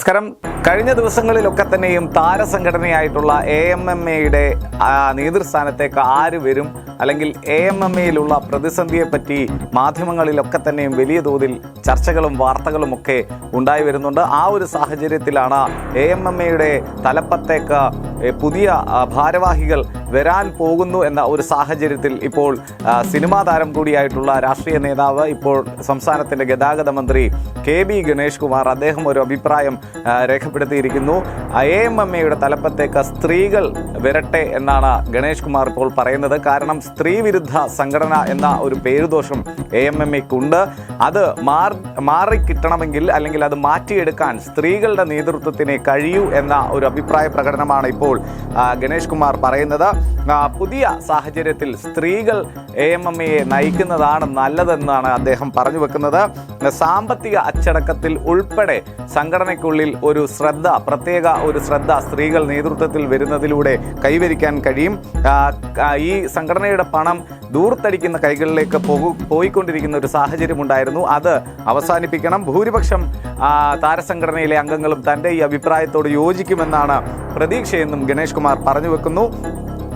നമസ്കാരം. കഴിഞ്ഞ ദിവസങ്ങളിലൊക്കെ തന്നെയും താരസംഘടനയായിട്ടുള്ള എ എം എം എയുടെ നേതൃസ്ഥാനത്തേക്ക് ആര് വരും? അല്ലെങ്കിൽ എ എം എം എയിലുള്ള പ്രതിസന്ധിയെപ്പറ്റി മാധ്യമങ്ങളിലൊക്കെ തന്നെയും വലിയ തോതിൽ ചർച്ചകളും വാർത്തകളും ഒക്കെ ഉണ്ടായി വരുന്നുണ്ട്. ആ ഒരു സാഹചര്യത്തിലാണ് എ എം എം എയുടെ തലപ്പത്തേക്ക് പുതിയ ഭാരവാഹികൾ വരാൻ പോകുന്നു എന്ന ഒരു സാഹചര്യത്തിൽ ഇപ്പോൾ സിനിമാ താരം കൂടിയായിട്ടുള്ള രാഷ്ട്രീയ നേതാവ് ഇപ്പോൾ സംസ്ഥാനത്തിന്റെ ഗതാഗത മന്ത്രി കെ ബി ഗണേഷ് കുമാർ അദ്ദേഹം ഒരു അഭിപ്രായം രേഖപ്പെടുത്തിയിരിക്കുന്നു. എ എം എം എയുടെ തലപ്പത്തേക്ക് സ്ത്രീകൾ വരട്ടെ എന്നാണ് ഗണേഷ് കുമാർ ഇപ്പോൾ പറയുന്നത്. കാരണം സ്ത്രീ വിരുദ്ധ സംഘടന എന്ന ഒരു പേരുദോഷം എ എം എം എക്കുണ്ട് അത് മാർ മാറിക്കിട്ടണമെങ്കിൽ അല്ലെങ്കിൽ അത് മാറ്റിയെടുക്കാൻ സ്ത്രീകളുടെ നേതൃത്വത്തിനെ കഴിയൂ എന്ന ഒരു അഭിപ്രായ പ്രകടനമാണ് ഇപ്പോൾ ഗണേഷ് കുമാർ പറയുന്നത്. പുതിയ സാഹചര്യത്തിൽ സ്ത്രീകൾ എ എം എം എയെ നയിക്കുന്നതാണ് നല്ലതെന്നാണ് അദ്ദേഹം പറഞ്ഞു വെക്കുന്നത്. സാമ്പത്തിക അച്ചടക്കത്തിൽ ഉൾപ്പെടെ സംഘടനയ്ക്കുള്ളിൽ ഒരു ശ്രദ്ധ പ്രത്യേക ഒരു ശ്രദ്ധ സ്ത്രീകൾ നേതൃത്വത്തിൽ വരുന്നതിലൂടെ കൈവരിക്കാൻ കഴിയും. ഈ സംഘടനയുടെ പണം ദൂർത്തടിക്കുന്ന കൈകളിലേക്ക് പോകു പോയിക്കൊണ്ടിരിക്കുന്ന ഒരു സാഹചര്യം ഉണ്ടായിരുന്നു അത് അവസാനിപ്പിക്കണം. ഭൂരിപക്ഷം താരസംഘടനയിലെ അംഗങ്ങളും തന്റെ ഈ അഭിപ്രായത്തോട് യോജിക്കുമെന്നാണ് പ്രതീക്ഷയെന്നും ഗണേഷ് കുമാർ പറഞ്ഞു വെക്കുന്നു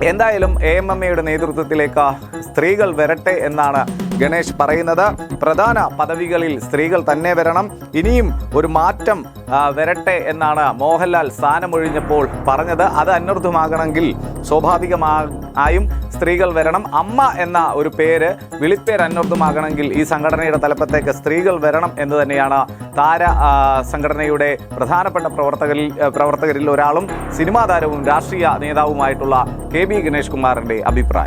എന്തായാലും എ എം എം എയുടെ നേതൃത്വത്തിലേക്ക് സ്ത്രീകൾ വരട്ടെ എന്നാണ് ഗണേഷ് പറയുന്നത് പ്രധാന പദവികളിൽ സ്ത്രീകൾ തന്നെ വരണം ഇനിയും ഒരു മാറ്റം വരട്ടെ എന്നാണ് മോഹൻലാൽ സ്ഥാനമൊഴിഞ്ഞപ്പോൾ പറഞ്ഞത്. അത് അന്വർത്ഥമാകണമെങ്കിൽ സ്വാഭാവികമായും സ്ത്രീകൾ വരണം. അമ്മ എന്ന ഒരു പേര് വിളിപ്പേര് അന്വർത്ഥമാകണമെങ്കിൽ ഈ സംഘടനയുടെ തലപ്പത്തേക്ക് സ്ത്രീകൾ വരണം എന്ന് തന്നെയാണ് താര സംഘടനയുടെ പ്രധാനപ്പെട്ട പ്രവർത്തകരിൽ പ്രവർത്തകരിൽ ഒരാളും സിനിമാ താരവും രാഷ്ട്രീയ നേതാവുമായിട്ടുള്ള കെ ബി ഗണേഷ് കുമാറിന്റെ അഭിപ്രായം.